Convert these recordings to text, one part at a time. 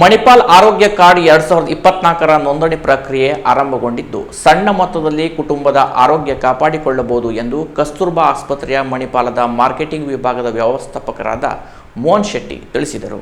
ಮಣಿಪಾಲ್ ಆರೋಗ್ಯ ಕಾರ್ಡ್ ಎರಡ್ ಸಾವಿರದ ಇಪ್ಪತ್ನಾಲ್ಕರ ನೋಂದಣಿ ಪ್ರಕ್ರಿಯೆ ಆರಂಭಗೊಂಡಿದ್ದು, ಸಣ್ಣ ಮೊತ್ತದಲ್ಲಿ ಕುಟುಂಬದ ಆರೋಗ್ಯ ಕಾಪಾಡಿಕೊಳ್ಳಬಹುದು ಎಂದು ಕಸ್ತೂರ್ಬಾ ಆಸ್ಪತ್ರೆಯ ಮಣಿಪಾಲದ ಮಾರ್ಕೆಟಿಂಗ್ ವಿಭಾಗದ ವ್ಯವಸ್ಥಾಪಕರಾದ ಮೋಹನ್ ಶೆಟ್ಟಿ ತಿಳಿಸಿದರು.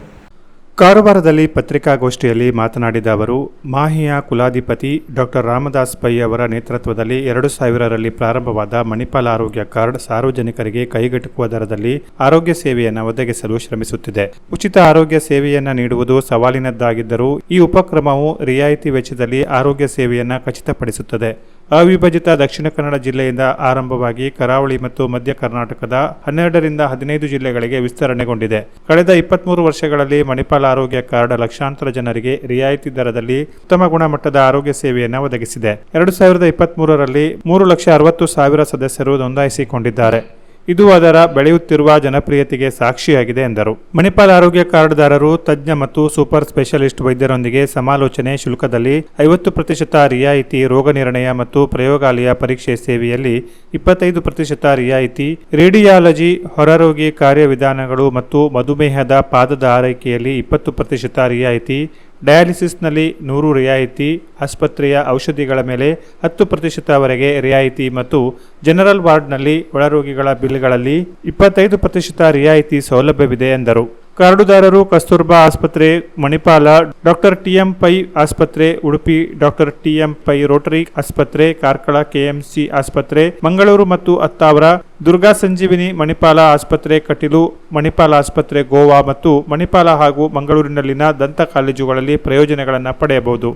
ಕಾರವಾರದಲ್ಲಿ ಪತ್ರಿಕಾಗೋಷ್ಠಿಯಲ್ಲಿ ಮಾತನಾಡಿದ ಅವರು, ಮಾಹಿಯ ಕುಲಾಧಿಪತಿ ಡಾಕ್ಟರ್ ರಾಮದಾಸ್ ಪೈ ಅವರ ನೇತೃತ್ವದಲ್ಲಿ ಎರಡು ಸಾವಿರರಲ್ಲಿ ಪ್ರಾರಂಭವಾದ ಮಣಿಪಾಲ್ ಆರೋಗ್ಯ ಕಾರ್ಡ್ ಸಾರ್ವಜನಿಕರಿಗೆ ಕೈಗೆಟುಕುವ ದರದಲ್ಲಿ ಆರೋಗ್ಯ ಸೇವೆಯನ್ನು ಒದಗಿಸಲು ಶ್ರಮಿಸುತ್ತಿದೆ. ಉಚಿತ ಆರೋಗ್ಯ ಸೇವೆಯನ್ನು ನೀಡುವುದು ಸವಾಲಿನದ್ದಾಗಿದ್ದರೂ, ಈ ಉಪಕ್ರಮವು ರಿಯಾಯಿತಿ ವೆಚ್ಚದಲ್ಲಿ ಆರೋಗ್ಯ ಸೇವೆಯನ್ನು ಖಚಿತಪಡಿಸುತ್ತದೆ. ಅವಿಭಜಿತ ದಕ್ಷಿಣ ಕನ್ನಡ ಜಿಲ್ಲೆಯಿಂದ ಆರಂಭವಾಗಿ ಕರಾವಳಿ ಮತ್ತು ಮಧ್ಯ ಕರ್ನಾಟಕದ ಹನ್ನೆರಡರಿಂದ ಹದಿನೈದು ಜಿಲ್ಲೆಗಳಿಗೆ ವಿಸ್ತರಣೆಗೊಂಡಿದೆ. ಕಳೆದ ಇಪ್ಪತ್ಮೂರು ವರ್ಷಗಳಲ್ಲಿ ಮಣಿಪಾಲ್ ಆರೋಗ್ಯ ಕಾರ್ಡ್ ಲಕ್ಷಾಂತರ ಜನರಿಗೆ ರಿಯಾಯಿತಿ ದರದಲ್ಲಿ ಉತ್ತಮ ಗುಣಮಟ್ಟದ ಆರೋಗ್ಯ ಸೇವೆಯನ್ನು ಒದಗಿಸಿದೆ. ಎರಡು ಸಾವಿರದ ಇಪ್ಪತ್ಮೂರರಲ್ಲಿ ಮೂರು ಲಕ್ಷ ಅರವತ್ತು ಸಾವಿರ ಸದಸ್ಯರು ನೋಂದಾಯಿಸಿಕೊಂಡಿದ್ದಾರೆ. ಇದು ಅದರ ಬೆಳೆಯುತ್ತಿರುವ ಜನಪ್ರಿಯತೆಗೆ ಸಾಕ್ಷಿಯಾಗಿದೆ ಎಂದರು. ಮಣಿಪಾಲ್ ಆರೋಗ್ಯ ಕಾರ್ಡ್ದಾರರು, ತಜ್ಞ ಮತ್ತು ಸೂಪರ್ ಸ್ಪೆಷಲಿಸ್ಟ್ ವೈದ್ಯರೊಂದಿಗೆ ಸಮಾಲೋಚನೆ ಶುಲ್ಕದಲ್ಲಿ ಐವತ್ತು ಪ್ರತಿಶತ ರಿಯಾಯಿತಿ ರೋಗ ನಿರ್ಣಯ ಮತ್ತು ಪ್ರಯೋಗಾಲಯ ಪರೀಕ್ಷೆ ಸೇವೆಯಲ್ಲಿ ಇಪ್ಪತ್ತೈದು ಪ್ರತಿಶತ ರಿಯಾಯಿತಿ. ರೇಡಿಯಾಲಜಿ, ಹೊರರೋಗಿ ಕಾರ್ಯವಿಧಾನಗಳು ಮತ್ತು ಮಧುಮೇಹದ ಪಾದದ ಆರೈಕೆಯಲ್ಲಿ ಇಪ್ಪತ್ತು ಪ್ರತಿಶತ ರಿಯಾಯಿತಿ. ಡಯಾಲಿಸಿಸ್ನಲ್ಲಿ ನೂರು ರಿಯಾಯಿತಿ, ಆಸ್ಪತ್ರೆಯ ಔಷಧಿಗಳ ಮೇಲೆ ಹತ್ತು ಪ್ರತಿಶತವರೆಗೆ ರಿಯಾಯಿತಿ ಮತ್ತು ಜನರಲ್ ವಾರ್ಡ್ನಲ್ಲಿ ಒಳರೋಗಿಗಳ ಬಿಲ್ಗಳಲ್ಲಿ ಇಪ್ಪತ್ತೈದು ಪ್ರತಿಶತ ರಿಯಾಯಿತಿ ಸೌಲಭ್ಯವಿದೆ ಎಂದರು. ಕಾರ್ಡುದಾರರು, ಕಸ್ತೂರ್ಬಾ ಆಸ್ಪತ್ರೆ, ಮಣಿಪಾಲ, ಡಾಕ್ಟರ್ ಟಿಎಂ ಪೈ ಆಸ್ಪತ್ರೆ, Udupi doctor TM Pai Rotary ಆಸ್ಪತ್ರೆ, ಕಾರ್ಕಳ ಕೆಎಂಸಿ ಆಸ್ಪತ್ರೆ, ಮಂಗಳೂರು ಮತ್ತು ಅತ್ತಾವರ, ದುರ್ಗಾ ಸಂಜೀವಿನಿ ಮಣಿಪಾಲ ಆಸ್ಪತ್ರೆ ಕಟೀಲು, ಮಣಿಪಾಲ ಆಸ್ಪತ್ರೆ ಗೋವಾ ಮತ್ತು ಮಣಿಪಾಲ ಹಾಗೂ ಮಂಗಳೂರಿನಲ್ಲಿನ ದಂತ ಕಾಲೇಜುಗಳಲ್ಲಿ ಪ್ರಯೋಜನಗಳನ್ನು ಪಡೆಯಬಹುದು.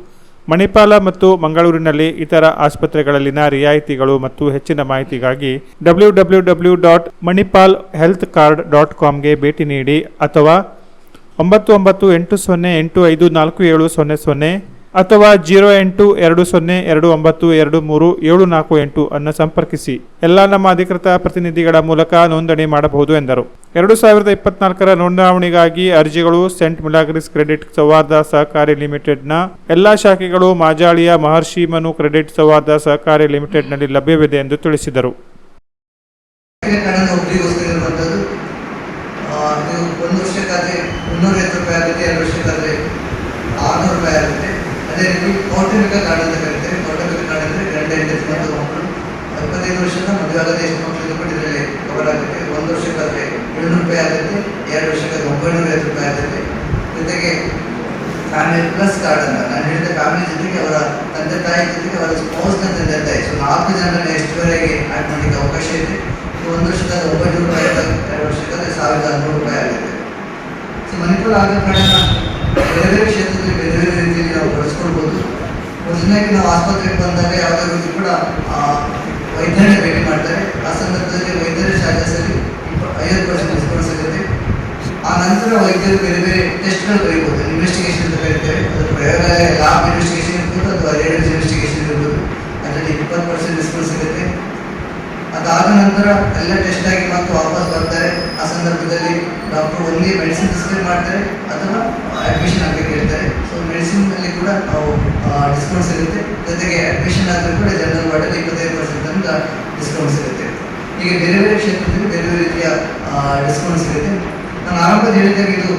ಮಣಿಪಾಲ ಮತ್ತು ಮಂಗಳೂರಿನಲ್ಲಿ ಇತರ ಆಸ್ಪತ್ರೆಗಳಲ್ಲಿನ ರಿಯಾಯಿತಿಗಳು ಮತ್ತು ಹೆಚ್ಚಿನ ಮಾಹಿತಿಗಾಗಿ W W W dot Manipal health card dot ಕಾಮ್ಗೆ ಭೇಟಿ ನೀಡಿ ಅಥವಾ ಒಂಬತ್ತು ಒಂಬತ್ತು ಎಂಟು ಸೊನ್ನೆ ಎಂಟು ಐದು ನಾಲ್ಕು ಏಳು ಸೊನ್ನೆ ಸೊನ್ನೆ ಅಥವಾ ಜೀರೋ ಎಂಟು ಎರಡು ಸೊನ್ನೆ ಎರಡು ಒಂಬತ್ತು ಎರಡು ಮೂರು ಏಳು ನಾಲ್ಕು ಎಂಟು ಅನ್ನು ಸಂಪರ್ಕಿಸಿ. ಎಲ್ಲ ನಮ್ಮ ಅಧಿಕೃತ ಪ್ರತಿನಿಧಿಗಳ ಮೂಲಕ ನೋಂದಣಿ ಮಾಡಬಹುದು ಎಂದರು. ಎರಡು ಸಾವಿರದ ಇಪ್ಪತ್ನಾಲ್ಕರ ನೋಂದಾವಣಿಗಾಗಿ ಅರ್ಜಿಗಳು ಸೆಂಟ್ ಮಿಲಾಗ್ರಿಸ್ ಕ್ರೆಡಿಟ್ ಸೌಹಾರ್ದ ಸಹಕಾರಿ ಲಿಮಿಟೆಡ್ನ ಎಲ್ಲಾ ಶಾಖೆಗಳು ಮಾಜಾಳಿಯ ಮಹರ್ಷಿ ಮನು ಕ್ರೆಡಿಟ್ ಸೌಹಾರ್ದ ಸಹಕಾರಿ ಲಿಮಿಟೆಡ್ನಲ್ಲಿ ಲಭ್ಯವಿದೆ ಎಂದು ತಿಳಿಸಿದರು. ಒಂದು ರೂಪಾಯಿ ಆಗುತ್ತೆ, ಎರಡು ರೂಪಾಯಿ ಆಗುತ್ತೆ. ಅದೇ ರೀತಿ ಕೌಟುಂಬಿಕ ನಾಡು ಅಂತ ಕರೀತಾರೆ. ಕೌಟುಂಬಿಕ ಕಾರ್ಡ್ ಅಂದರೆ ಗಂಡ ಹೆಂಡತಿ ಮತ್ತು ಮಕ್ಕಳು ಇಪ್ಪತ್ತೈದು ವರ್ಷದ ಮದುವೆ ಆಗದೆ ಎಷ್ಟು ಮಕ್ಕಳು ಕೂಡ ಇದರಲ್ಲಿ ಕವರ್ ಆಗುತ್ತೆ. ಒಂದು ವರ್ಷಕ್ಕಾದರೆ ಏಳ್ನೂರು ರೂಪಾಯಿ ಆಗುತ್ತೆ. ಎರಡು ವರ್ಷಕ್ಕಾದ್ರೆ ಒಂಬೈನೂರ ಐವತ್ತು ರೂಪಾಯಿ ಆಗುತ್ತೆ. ಜೊತೆಗೆ ಫ್ಯಾಮಿಲಿ ಪ್ಲಸ್ ಕಾರ್ಡ್ ಅಂತ. ನಾನು ಹೇಳಿದ ಫ್ಯಾಮಿಲಿ ಜೊತೆಗೆ ಅವರ ತಂದೆ ತಾಯಿ ಜೊತೆಗೆ ಅವರ ಸ್ಪೋಸ್ನ ತಂದೆ ತಾಯಿ. ಸೊ ನಾಲ್ಕು ಜನರನ್ನ ಎಷ್ಟುವರೆಗೆ ಆ್ಯಡ್ ಮಾಡಲಿಕ್ಕೆ ಅವಕಾಶ ಇದೆ? ಒಂದು ವರ್ಷದ ಒಂಬೈನೂರು ರೂಪಾಯಿ ಎರಡು ವರ್ಷಕ್ಕಾದ್ರೆ ಸಾವಿರದ ಹನ್ನೂರು ರೂಪಾಯಿ ಆಗುತ್ತೆ. ಸೊ ಮಣಿಪುರ ಆಗ ಕಾರ್ಡನ್ನ ಬೇರೆ ಬೇರೆ ಕ್ಷೇತ್ರದಲ್ಲಿ ಬೇರೆ ಬೇರೆ ಮೊದಲನೇ ನಾವು ಆಸ್ಪತ್ರೆಗೆ ಬಂದಾಗ ಯಾವುದೇ ಕೂಡ ವೈದ್ಯರೇ ಭೇಟಿ ಮಾಡ್ತಾರೆ. ಆ ಸಂದರ್ಭದಲ್ಲಿ ವೈದ್ಯರ ಚಾರ್ಜಸಲ್ಲಿ ಐವತ್ತು ಪರ್ಸೆಂಟ್ ಡಿಸ್ಕೌಂಟ್ ಸಿಗುತ್ತೆ. ಆ ನಂತರ ವೈದ್ಯರು ಬೇರೆ ಬೇರೆ ಟೆಸ್ಟ್ಗಳು ಬರೀಬೋದು. ಇನ್ವೆಸ್ಟಿಗೇಷನ್ ಅಂತ ಕರಿತೇವೆ. ಅದು ಪ್ರಯೋಗಾಲಯ ಲ್ಯಾಬ್ ಇನ್ವೆಸ್ಟಿಗೇಷನ್ ಇರ್ಬೋದು ಅಥವಾ ರೇಡಿಯೋ ಇನ್ವೆಸ್ಟಿಗೇಷನ್ ಇರ್ಬೋದು. ಅದರಲ್ಲಿ ಇಪ್ಪತ್ತು ಪರ್ಸೆಂಟ್ ಡಿಸ್ಕೌಂಟ್ ಸಿಗುತ್ತೆ. ಅದಾದ ನಂತರ ಎಲ್ಲ ಟೆಸ್ಟ್ ಆಗಿ ಮತ್ತೆ ವಾಪಸ್ ಬರ್ತಾರೆ. ಆ ಸಂದರ್ಭದಲ್ಲಿ ಡಾಕ್ಟರ್ ಒಂದೇ ಮೆಡಿಸಿನ್ ಪ್ರಿಸ್ಕ್ರೈಬ್ ಮಾಡ್ತಾರೆ ಅಥವಾ ಅಡ್ಮಿಷನ್ ಆಗಬೇಕು ಹೇಳ್ತಾರೆ ಸೊ ಮೆಡಿಸಿನಲ್ಲಿ ಕೂಡ ನಾವು ಡಿಸ್ಕೌಂಟ್ ಸಿಗುತ್ತೆ ಜೊತೆಗೆ ಅಡ್ಮಿಷನ್ ಆದರೂ ಕೂಡ ಜನರಲ್ ವಾರ್ಡಲ್ಲಿ ಇಪ್ಪತ್ತೈದು ಪರ್ಸೆಂಟ್ ಅಂತ ಡಿಸ್ಕೌಂಟ್ ಸಿಗುತ್ತೆ ಈಗ ಬೇರೆ ಬೇರೆ ಕ್ಷೇತ್ರದಲ್ಲಿ ಬೇರೆ ಬೇರೆ ರೀತಿಯ ಡಿಸ್ಕೌಂಟ್ ಸಿಗುತ್ತೆ ನಾನು ಆರಂಭದಲ್ಲಿ ಹೇಳಿದಾಗ ಇದು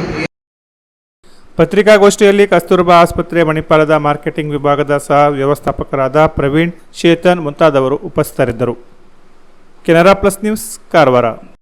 ಪತ್ರಿಕಾಗೋಷ್ಠಿಯಲ್ಲಿ ಕಸ್ತೂರ್ಬಾ ಆಸ್ಪತ್ರೆ ಮಣಿಪಾಲದ ಮಾರ್ಕೆಟಿಂಗ್ ವಿಭಾಗದ ಸಹ ವ್ಯವಸ್ಥಾಪಕರಾದ ಪ್ರವೀಣ್ ಚೇತನ್ ಮುಂತಾದವರು ಉಪಸ್ಥಿತರಿದ್ದರು. Canara plus news, Karwar.